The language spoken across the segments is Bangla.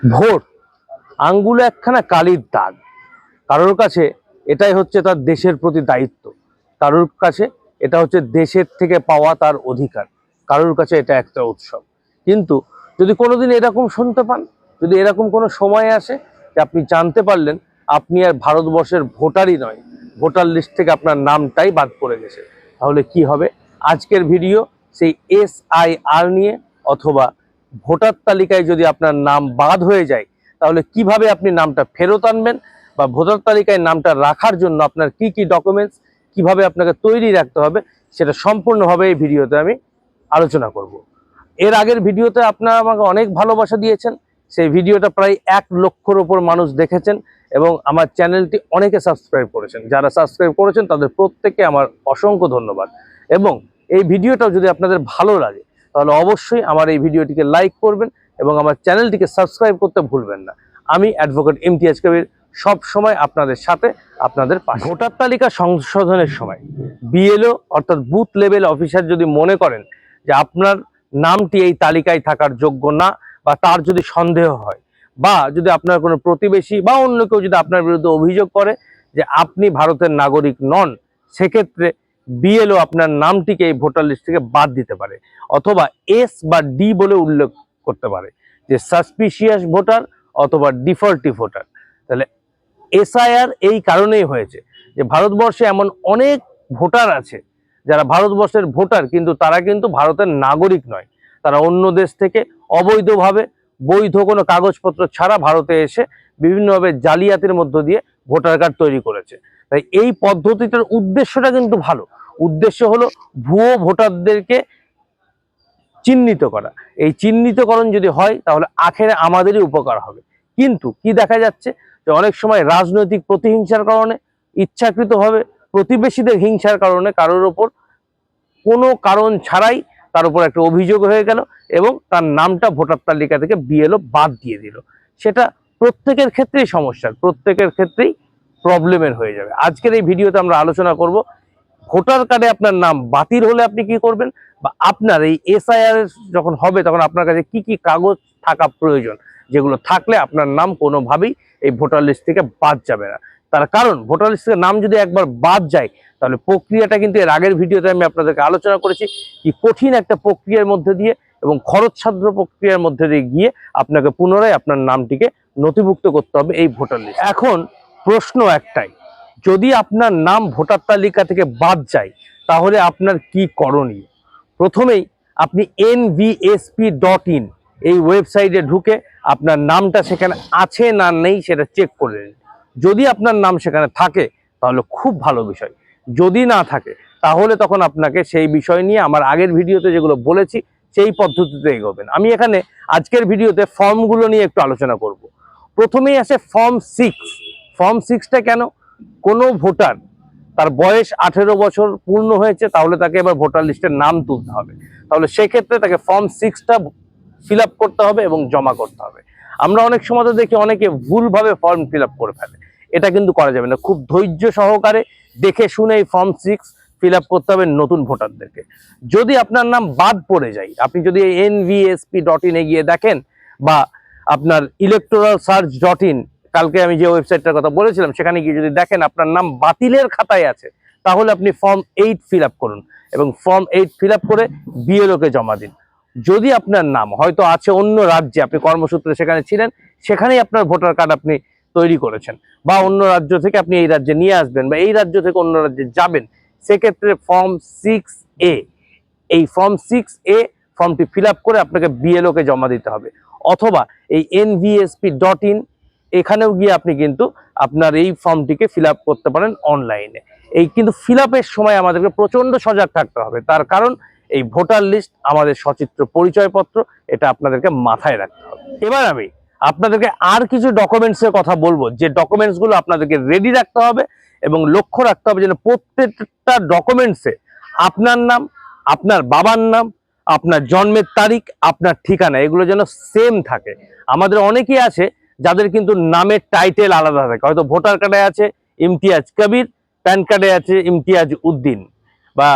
ভোট আঙ্গুলে একখানা কালির দাগ। কারোর কাছে এটাই হচ্ছে তার দেশের প্রতি দায়িত্ব। কারোর কাছে এটা হচ্ছে দেশের থেকে পাওয়া তার অধিকার। কারোর কাছে এটা একটা উৎসব। কিন্তু যদি কোনোদিন এরকম শুনতে পান, যদি এরকম কোনো সময় আসে যে আপনি জানতে পারলেন, আপনি আর ভারতবর্ষের ভোটারই নয়, ভোটার লিস্ট থেকে আপনার নামটাই বাদ পড়ে গেছে। তাহলে কি হবে? আজকের ভিডিও সেই এস আই আর নিয়ে অথবা ভোটার তালিকায় যদি আপনার নাম বাদ হয়ে যায়, তাহলে কীভাবে আপনি নামটা ফেরত আনবেন বা ভোটার তালিকায় নামটা রাখার জন্য আপনার কি কি ডকুমেন্টস কীভাবে আপনাকে তৈরি রাখতে হবে, সেটা সম্পূর্ণভাবে এই ভিডিওতে আমি আলোচনা করব। এর আগের ভিডিওতে আপনারা আমাকে অনেক ভালোবাসা দিয়েছেন, সেই ভিডিওটা প্রায় এক লক্ষর ওপর মানুষ দেখেছেন এবং আমার চ্যানেলটি অনেকে সাবস্ক্রাইব করেছেন। যারা সাবস্ক্রাইব করেছেন, তাদের প্রত্যেককে আমার অসংখ্য ধন্যবাদ। এবং এই ভিডিওটাও যদি আপনাদের ভালো লাগে তাহলে অবশ্যই আমার এই ভিডিওটিকে লাইক করবেন এবং আমার চ্যানেলটিকে সাবস্ক্রাইব করতে ভুলবেন না। আমি অ্যাডভোকেট ইমতিয়াজ কবির সব সময় আপনাদের সাথে, আপনাদের পাশে। ভোটার তালিকা সংশোধনের সময় বিএলও অর্থাৎ বুথ লেভেল অফিসার যদি মনে করেন যে আপনার নামটি এই তালিকায় থাকার যোগ্য না বা তার যদি সন্দেহ হয় বা যদি আপনার কোনো প্রতিবেশী বা অন্য কেউ যদি আপনার বিরুদ্ধে অভিযোগ করে যে আপনি ভারতের নাগরিক নন, সেক্ষেত্রে বিএলও আপনার নামটিকে এই ভোটার লিস্ট থেকে বাদ দিতে পারে, অথবা এস বা ডি বলে উল্লেখ করতে পারে, যে সাসপিশিয়াস ভোটার অথবা ডিফল্টি ভোটার। তাহলে এসআইআর এই কারণেই হয়েছে যে ভারতবর্ষে এমন অনেক ভোটার আছে, যারা ভারতবর্ষের ভোটার, কিন্তু তারা কিন্তু ভারতের নাগরিক নয়। তারা অন্য দেশ থেকে অবৈধভাবে বৈধ কোনো কাগজপত্র ছাড়া ভারতে এসে বিভিন্নভাবে জালিয়াতির মধ্য দিয়ে ভোটার কার্ড তৈরি করেছে। তাই এই পদ্ধতিটার উদ্দেশ্যটা কিন্তু ভালো। উদ্দেশ্য হলো ভুয়ো ভোটারদেরকে চিহ্নিত করা। এই চিহ্নিতকরণ যদি হয়, তাহলে আখেরে আমাদেরই উপকার হবে। কিন্তু কি দেখা যাচ্ছে? যে অনেক সময় রাজনৈতিক প্রতিহিংসার কারণে, ইচ্ছাকৃতভাবে প্রতিবেশীদের হিংসার কারণে কারোর ওপর কোনো কারণ ছাড়াই তার উপর একটা অভিযোগ হয়ে গেল এবং তার নামটা ভোটার তালিকা থেকে বিএলও বাদ দিয়ে দিল। সেটা প্রত্যেকের ক্ষেত্রেই সমস্যার, প্রত্যেকের ক্ষেত্রেই প্রবলেমের হয়ে যাবে। আজকের এই ভিডিওতে আমরা আলোচনা করব ভোটার কার্ডে আপনার নাম বাতিল হলে আপনি কি করবেন? বা আপনার এই এসআইআর যখন হবে তখন আপনার কাছে কি কি কাগজ থাকা প্রয়োজন? যেগুলো থাকলে আপনার নাম কোনোভাবেই এই ভোটার লিস্ট থেকে বাদ যাবে না। তার কারণ, ভোটার লিস্ট থেকে নাম যদি একবার বাদ যায়, তাহলে প্রক্রিয়াটা কিন্তু এর আগের ভিডিওতে আমি আপনাদেরকে আলোচনা করেছি কি কঠিন একটা প্রক্রিয়ার মধ্যে দিয়ে এবং খরচসাধ্য প্রক্রিয়ার মধ্যে দিয়ে গিয়ে আপনাকে পুনরায় আপনার নামটিকে নথিভুক্ত করতে হবে এই ভোটার লিস্ট এখন প্রশ্ন একটাই যদি আপনার নাম ভোটার তালিকা থেকে বাদ যায়, তাহলে আপনার কি করণীয়? প্রথমেই আপনি এনভিএসপি ডট ইন এই ওয়েবসাইটে ঢুকে আপনার নামটা সেখানে আছে না নেই সেটা চেক করে নিন। যদি আপনার নাম সেখানে থাকে, তাহলে খুব ভালো বিষয়। যদি না থাকে, তাহলে তখন আপনাকে সেই বিষয় নিয়ে আমার আগের ভিডিওতে যেগুলো বলেছি, সেই পদ্ধতিতে এগোবেন। আমি এখানে আজকের ভিডিওতে ফর্মগুলো নিয়ে একটু আলোচনা করব। প্রথমেই আসে ফর্ম সিক্স ফর্ম সিক্সটা কেন? কোনো ভোটার তার বয়স আঠেরো বছর পূর্ণ হয়েছে, তাহলে তাকে এবার ভোটার লিস্টের নাম তুলতে হবে। তাহলে সেক্ষেত্রে তাকে ফর্ম সিক্সটা ফিল করতে হবে এবং জমা করতে হবে। আমরা অনেক সময় তো দেখি অনেকে ভুলভাবে ফর্ম ফিল করে ফেলে। এটা কিন্তু করা যাবে না। খুব ধৈর্য সহকারে দেখে শুনে এই ফর্ম সিক্স ফিল করতে হবে নতুন ভোটারদেরকে। যদি আপনার নাম বাদ পড়ে যায়, আপনি যদি এনভিএসপি ডট ইনে গিয়ে দেখেন বা আপনার ইলেকট্রাল সার্চ ডট ইন কালকে আমি যে ওয়েবসাইটটার কথা বলেছিলাম, সেখানে গিয়ে যদি দেখেন আপনার নাম বাতিলের খাতায় আছে, তাহলে আপনি ফর্ম এইট ফিল করুন এবং ফর্ম এইট ফিল করে বিএলওকে জমা দিন। যদি আপনার নাম হয়তো আছে অন্য রাজ্যে, আপনি কর্মসূত্রে সেখানে ছিলেন, সেখানেই আপনার ভোটার কার্ড আপনি তৈরি করেছেন বা অন্য রাজ্য থেকে আপনি এই রাজ্যে নিয়ে আসবেন বা এই রাজ্য থেকে অন্য রাজ্যে যাবেন, সেক্ষেত্রে ফর্ম সিক্স এ এই ফর্ম সিক্স এ ফর্মটি ফিল করে আপনাকে বিএলওকে জমা দিতে হবে। অথবা এই এনভিএসপি ডট ইন এখানেও গিয়ে আপনি কিন্তু আপনার এই ফর্মটিকে ফিল করতে পারেন অনলাইনে। এই কিন্তু ফিল সময় আমাদেরকে প্রচণ্ড সজাগ থাকতে হবে। তার কারণ এই ভোটার লিস্ট, আমাদের সচিত্র পরিচয়পত্র, এটা আপনাদেরকে মাথায় রাখতে হবে। এবার আমি আপনাদেরকে আর কিছু ডকুমেন্টসের কথা বলব। যে ডকুমেন্টসগুলো আপনাদেরকে রেডি রাখতে হবে এবং লক্ষ্য রাখতে হবে যেন প্রত্যেকটা ডকুমেন্টসে আপনার নাম, আপনার বাবার নাম, আপনার জন্মের তারিখ, আপনার ঠিকানা, এগুলো যেন সেম থাকে। আমাদের অনেকেই আছে যাদের কিন্তু নামের টাইটেল আলাদা থাকে। হয়তো ভোটার কার্ডে আছে ইমতিয়াজ কবির প্যান কার্ডে আছে ইমতিয়াজ উদ্দিন। বা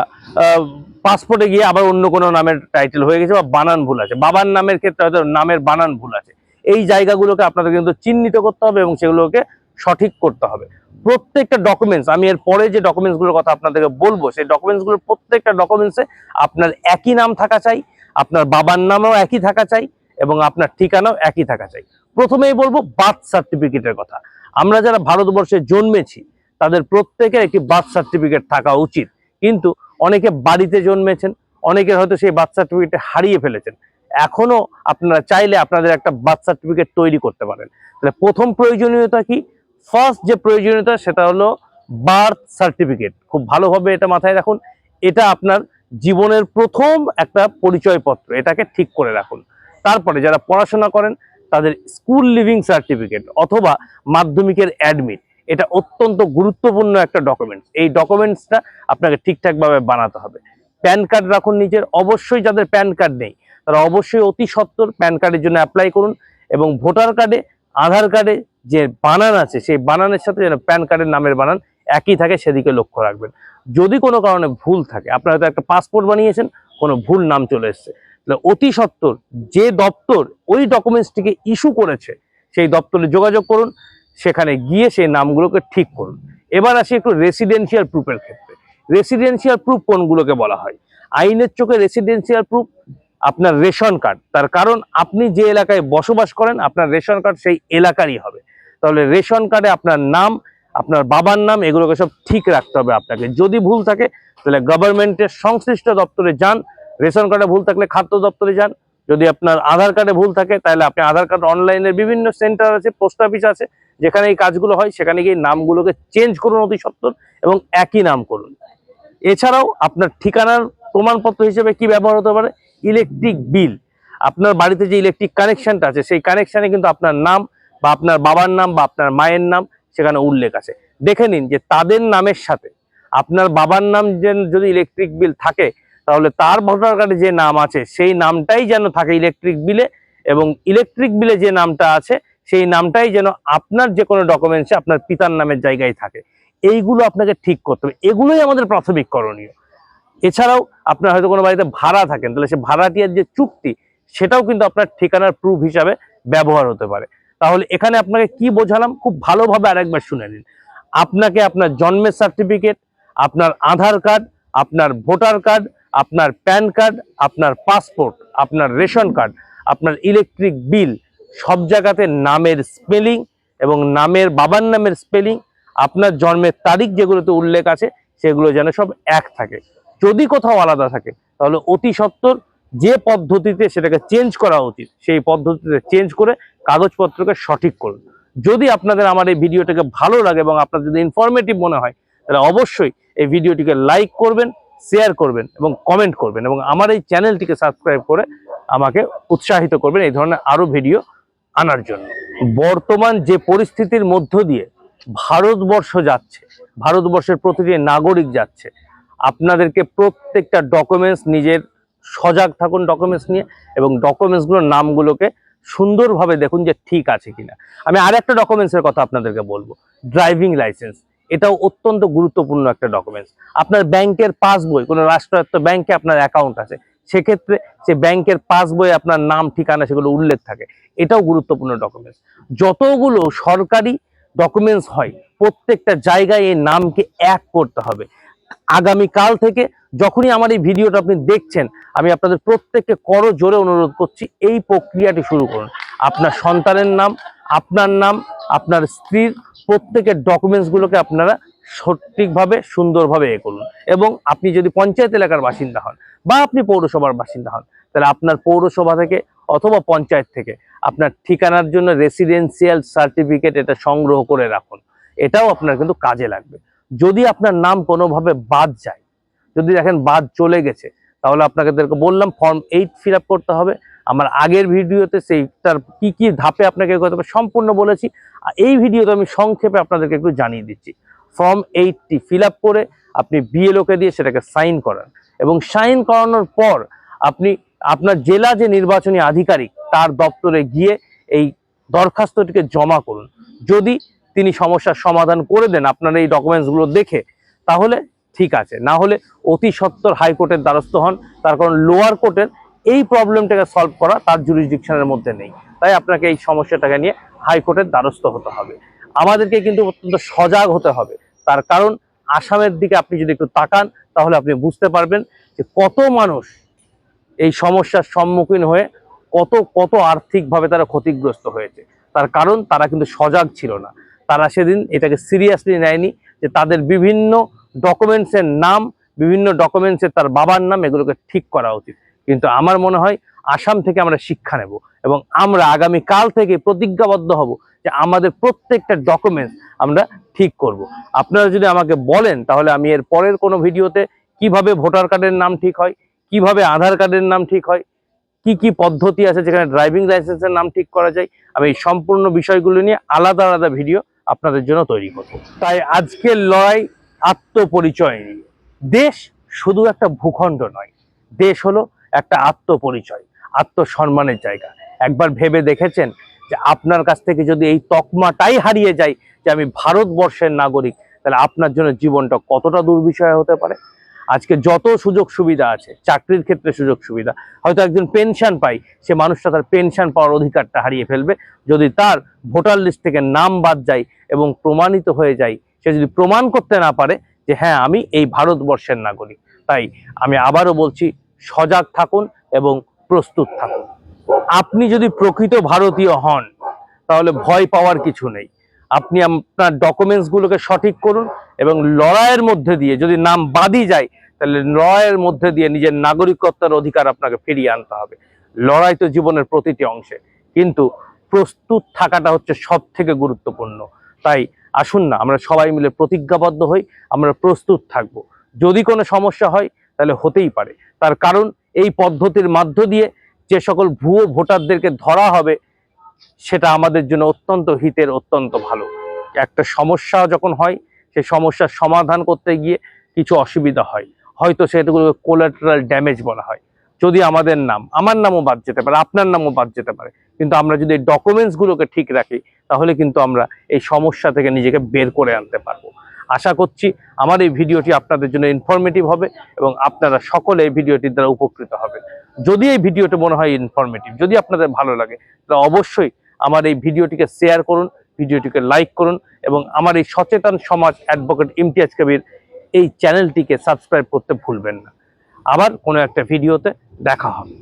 পাসপোর্টে গিয়ে আবার অন্য কোনো নামের টাইটেল হয়ে গেছে বা বানান ভুল আছে। বাবার নামের ক্ষেত্রে হয়তো নামের বানান ভুল আছে। এই জায়গাগুলোকে আপনাদের কিন্তু চিহ্নিত করতে হবে এবং সেগুলোকে সঠিক করতে হবে। প্রত্যেকটা ডকুমেন্টস আমি এর পরে যে ডকুমেন্টসগুলোর কথা আপনাদেরকে বলব, সেই ডকুমেন্টসগুলোর প্রত্যেকটা ডকুমেন্টসে আপনার একই নাম থাকা চাই, আপনার বাবার নামও একই থাকা চাই এবং আপনার ঠিকানাও একই থাকা চাই। প্রথমেই বলব বার্থ সার্টিফিকেটের কথা। আমরা যারা ভারতবর্ষে জন্মেছি, তাদের প্রত্যেকের একটি বার্থ সার্টিফিকেট থাকা উচিত। কিন্তু অনেকে বাড়িতে জন্মেছেন অনেকের হয়তো সেই বার্থ সার্টিফিকেট হারিয়ে ফেলেছেন। এখনও আপনারা চাইলে আপনাদের একটা বার্থ সার্টিফিকেট তৈরি করতে পারেন। তাহলে প্রথম প্রয়োজনীয়তা কি? ফার্স্ট যে প্রয়োজনীয়তা, সেটা হলো বার্থ সার্টিফিকেট। খুব ভালোভাবে এটা মাথায় রাখুন। এটা আপনার জীবনের প্রথম একটা পরিচয়পত্র। এটাকে ঠিক করে রাখুন। তারপরে যারা পড়াশোনা করেন, তাদের স্কুল লিভিং সার্টিফিকেট অথবা মাধ্যমিকের অ্যাডমিট এটা অত্যন্ত গুরুত্বপূর্ণ একটা ডকুমেন্টস এই ডকুমেন্টসটা আপনাকে ঠিকঠাকভাবে বানাতে হবে। প্যান কার্ড রাখুন নিজের, অবশ্যই যাদের প্যান কার্ড নেই, তারা অবশ্যই অতি সত্বর প্যান কার্ডের জন্য অ্যাপ্লাই করুন এবং ভোটার কার্ডে আধার কার্ডে যে বানান আছে, সেই বানানের সাথে যেন প্যান কার্ডের নামের বানান একই থাকে, সেদিকে লক্ষ্য রাখবেন। যদি কোনো কারণে ভুল থাকে, আপনারা হয়তো একটা পাসপোর্ট বানিয়েছেন, কোনো ভুল নাম চলে এসছে। অতি সত্বর যে দপ্তর ওই ডকুমেন্টসটিকে ইস্যু করেছে, সেই দপ্তরে যোগাযোগ করুন, সেখানে গিয়ে সেই নামগুলোকে ঠিক করুন। এবার আসি একটু রেসিডেন্সিয়াল প্রুফের ক্ষেত্রে। রেসিডেন্সিয়াল প্রুফ কোনগুলোকে বলা হয়? আইনের চোখে রেসিডেন্সিয়াল প্রুফ আপনার রেশন কার্ড। তার কারণ, আপনি যে এলাকায় বসবাস করেন, আপনার রেশন কার্ড সেই এলাকারই হবে। তাহলে রেশন কার্ডে আপনার নাম, আপনার বাবার নাম, এগুলোকে সব ঠিক রাখতে হবে আপনাকে। যদি ভুল থাকে, তাহলে গভর্নমেন্টের সংশ্লিষ্ট দপ্তরে যান রেশন কার্ডে ভুল থাকলে খাদ্য দপ্তরে যান। যদি আপনার আধার কার্ডে ভুল থাকে, তাহলে আপনি আধার কার্ড অনলাইনের বিভিন্ন সেন্টার আছে, পোস্ট অফিস আছে, যেখানে এই কাজগুলো হয়, সেখানে গিয়ে নামগুলোকে চেঞ্জ করুন অতি সত্তর এবং একই নাম করুন। এছাড়াও আপনার ঠিকানার প্রমাণপত্র হিসেবে কি ব্যবহার হতে পারে? Electric bill. আপনার বাড়িতে যে ইলেকট্রিক কানেকশনটা আছে, সেই কানেকশানে কিন্তু আপনার নাম বা আপনার বাবার নাম বা আপনার মায়ের নাম সেখানে উল্লেখ আছে। দেখে নিন যে তাদের নামের সাথে আপনার বাবার নাম যে যদি ইলেকট্রিক বিল থাকে তাহলে তার ভোটার কার্ডে যে নাম আছে, সেই নামটাই যেন থাকে ইলেকট্রিক বিলে এবং ইলেকট্রিক বিলে যে নামটা আছে, সেই নামটাই যেন আপনার যে কোনো ডকুমেন্টসে আপনার পিতার নামের জায়গায় থাকে। এইগুলো আপনাকে ঠিক করতে হবে। এগুলোই আমাদের প্রাথমিক করণীয়। এছাড়াও আপনার হয়তো কোনো বাড়িতে ভাড়া থাকেন, তাহলে সে ভাড়াটিয়ার যে চুক্তি, সেটাও কিন্তু আপনার ঠিকানার প্রুফ হিসাবে ব্যবহার হতে পারে। তাহলে এখানে আপনাকে কি বোঝালাম? খুব ভালোভাবে আরেকবার শুনে নিন। আপনাকে আপনার জন্মের সার্টিফিকেট আপনার আধার কার্ড আপনার ভোটার কার্ড আপনার প্যান কার্ড, আপনার পাসপোর্ট, আপনার রেশন কার্ড, আপনার ইলেকট্রিক বিল, সব জায়গাতে নামের স্পেলিং এবং নামের বাবার নামের স্পেলিং, আপনার জন্মের তারিখ যেগুলোতে উল্লেখ আছে, সেগুলো যেন সব এক থাকে। যদি কোথাও আলাদা থাকে, তাহলে অতি সত্বর যে পদ্ধতিতে সেটাকে চেঞ্জ করা উচিত, সেই পদ্ধতিতে চেঞ্জ করে কাগজপত্রকে সঠিক করুন। যদি আপনাদের আমার এই ভিডিওটাকে ভালো লাগে এবং আপনার যদি ইনফরমেটিভ মনে হয়, তাহলে অবশ্যই এই ভিডিওটিকে লাইক করবেন শেয়ার করবেন এবং কমেন্ট করবেন এবং আমার এই চ্যানেলটিকে সাবস্ক্রাইব করে আমাকে উৎসাহিত করবেন এই ধরনের আরও ভিডিও আনার জন্য। বর্তমান যে পরিস্থিতির মধ্য দিয়ে ভারতবর্ষ যাচ্ছে, ভারতবর্ষের প্রতিটি নাগরিক যাচ্ছে, আপনাদেরকে প্রত্যেকটা ডকুমেন্টস নিজের সজাগ থাকুন ডকুমেন্টস নিয়ে এবং ডকুমেন্টসগুলোর নামগুলোকে সুন্দরভাবে দেখুন যে ঠিক আছে কিনা। আমি আর একটা ডকুমেন্টসের কথা আপনাদেরকে বলব ড্রাইভিং লাইসেন্স এটাও অত্যন্ত গুরুত্বপূর্ণ একটা ডকুমেন্টস আপনার ব্যাংকের পাসবই কোনো রাষ্ট্রায়ত্ত ব্যাংকে আপনার অ্যাকাউন্ট আছে, সেক্ষেত্রে সে ব্যাংকের পাসবই আপনার নাম, ঠিকানা সেগুলো উল্লেখ থাকে। এটাও গুরুত্বপূর্ণ ডকুমেন্টস যতগুলো সরকারি ডকুমেন্টস হয়, প্রত্যেকটা জায়গায় এই নামকে এক করতে হবে। আগামী কাল থেকে যখনই আমার এই ভিডিওটা আপনি দেখছেন, আমি আপনাদের প্রত্যেককে করো জোরে অনুরোধ করছি, এই প্রক্রিয়াটি শুরু করুন। আপনার সন্তানের নাম, আপনার নাম, আপনার স্ত্রীর প্রত্যেকের ডকুমেন্টসগুলোকে আপনারা সঠিকভাবে, সুন্দরভাবে এ করুন। এবং আপনি যদি পঞ্চায়েত এলাকার বাসিন্দা হন বা আপনি পৌরসভার বাসিন্দা হন, তাহলে আপনার পৌরসভা থেকে অথবা পঞ্চায়েত থেকে আপনার ঠিকানার জন্য রেসিডেন্সিয়াল সার্টিফিকেট এটা সংগ্রহ করে রাখুন। এটাও আপনার কিন্তু কাজে লাগবে। যদি আপনার নাম কোনোভাবে বাদ যায়, যদি দেখেন বাদ চলে গেছে, তাহলে আপনাকে বললাম ফর্ম এইট ফিল করতে হবে। আমার আগের ভিডিওতে সেইটার কি কি ধাপে আপনাকে সম্পূর্ণ বলেছি। আর এই ভিডিওতে আমি সংক্ষেপে আপনাদেরকে একটু জানিয়ে দিচ্ছি। ফর্ম এইটটি ফিল করে আপনি বিএলওকে দিয়ে সেটাকে সাইন করান। এবং সাইন করানোর পর আপনি আপনার জেলা যে নির্বাচনী আধিকারিক তার দপ্তরে গিয়ে এই দরখাস্তটিকে জমা করুন। যদি তিনি সমস্যার সমাধান করে দেন আপনার এই ডকুমেন্টসগুলো দেখে, তাহলে ঠিক আছে। না হলে অতি সত্বর হাইকোর্টের দ্বারস্থ হন। তার কারণ লোয়ার কোর্টের এই প্রবলেমটাকে সলভ করা তার জুরিসডিকশনের মধ্যে নেই। তাই আপনাকে এই সমস্যাটাকে নিয়ে হাইকোর্টের দ্বারস্থ হতে হবে। আমাদেরকে কিন্তু অত্যন্ত সজাগ হতে হবে। তার কারণ, আসামের দিকে আপনি যদি একটু তাকান, তাহলে আপনি বুঝতে পারবেন যে কত মানুষ এই সমস্যার সম্মুখীন হয়ে কত কত আর্থিকভাবে তারা ক্ষতিগ্রস্ত হয়েছে। তার কারণ, তারা কিন্তু সজাগ ছিল না। তারা সেদিন এটাকে সিরিয়াসলি নেয়নি যে তাদের বিভিন্ন ডকুমেন্টসের নাম, বিভিন্ন ডকুমেন্টসের তার বাবার নাম, এগুলোকে ঠিক করা উচিত। কিন্তু আমার মনে হয় আসাম থেকে আমরা শিক্ষা নেব এবং আমরা আগামী কাল থেকে প্রতিজ্ঞাবদ্ধ হব যে আমাদের প্রত্যেকটা ডকুমেন্টস আমরা ঠিক করব। আপনারা যদি আমাকে বলেন, তাহলে আমি এর পরের কোনো ভিডিওতে কীভাবে ভোটার কার্ডের নাম ঠিক হয়, কীভাবে আধার কার্ডের নাম ঠিক হয়, কি কি পদ্ধতি আছে যেখানে ড্রাইভিং লাইসেন্সের নাম ঠিক করা যায়, আমি এই সম্পূর্ণ বিষয়গুলো নিয়ে আলাদা আলাদা ভিডিও আপনাদের জন্য তৈরি করব। তাই আজকের লড়াই আত্মপরিচয় নিয়ে। দেশ শুধু একটা ভূখণ্ড নয়, দেশ হলো একটা আত্মপরিচয়, আত্মসম্মানের জায়গা। একবার ভেবে দেখেছেন যে আপনার কাছ থেকে যদি এই তকমাটাই হারিয়ে যায় যে আমি ভারতবর্ষের নাগরিক, তাহলে আপনার জন্য জীবনটা কতটা দুর্বিষয় হতে পারে? আজকে যত সুযোগ সুবিধা আছে, চাকরির ক্ষেত্রে সুযোগ সুবিধা, হয়তো একজন পেনশন পাই সে মানুষটা তার পেনশন পাওয়ার অধিকারটা হারিয়ে ফেলবে। যদি তার ভোটার লিস্ট থেকে নাম বাদ যায় এবং প্রমাণিত হয়ে যায়, সে যদি প্রমাণ করতে না পারে যে হ্যাঁ আমি এই ভারতবর্ষের নাগরিক। তাই আমি আবারও বলছি সজাগ থাকুন এবং প্রস্তুত থাকুন। আপনি যদি প্রকৃত ভারতীয় হন, তাহলে ভয় পাওয়ার কিছু নেই। আপনি আপনার ডকুমেন্টসগুলোকে সঠিক করুন এবং লড়াইয়ের মধ্যে দিয়ে যদি নাম বাদই যায়, তাহলে লড়াইয়ের মধ্যে দিয়ে নিজের নাগরিকত্বের অধিকার আপনাকে ফিরিয়ে আনতে হবে। লড়াই তো জীবনের প্রতিটি অংশে। কিন্তু প্রস্তুত থাকাটা হচ্ছে সব থেকে গুরুত্বপূর্ণ। তাই আসুন না, আমরা সবাই মিলে প্রতিজ্ঞাবদ্ধ হই, আমরা প্রস্তুত থাকব। যদি কোনো সমস্যা হয় তাহলে হতেই পারে। তার কারণ এই পদ্ধতির মাধ্য দিয়ে যে সকল ভুয়ো ভোটারদেরকে ধরা হবে, সেটা আমাদের জন্য অত্যন্ত হিতের, অত্যন্ত ভালো। একটা সমস্যা যখন হয়, সেই সমস্যার সমাধান করতে গিয়ে কিছু অসুবিধা হয়। হয়তো সেগুলোকে কোলাটারাল ড্যামেজ বলা হয়। যদি আমাদের নাম, আমার নামও বাদ যেতে পারে, আপনার নামও বাদ যেতে পারে। কিন্তু আমরা যদি ডকুমেন্টসগুলোকে ঠিক রাখি, তাহলে কিন্তু আমরা এই সমস্যা থেকে নিজেকে বের করে আনতে পারব। আশা করছি আমার এই ভিডিওটি আপনাদের জন্য ইনফরমেটিভ হবে এবং আপনারা সকলে এই ভিডিওটির দ্বারা উপকৃত হবে। যদি এই ভিডিওটি মনে হয় ইনফরমেটিভ যদি আপনাদের ভালো লাগে, তাহলে অবশ্যই আমার এই ভিডিওটিকে শেয়ার করুন, ভিডিওটিকে লাইক করুন এবং আমার এই সচেতন সমাজ অ্যাডভোকেট ইমতিয়াজ কবির এই চ্যানেলটিকে সাবস্ক্রাইব করতে ভুলবেন না। আবার কোনো একটা ভিডিওতে দেখা হবে।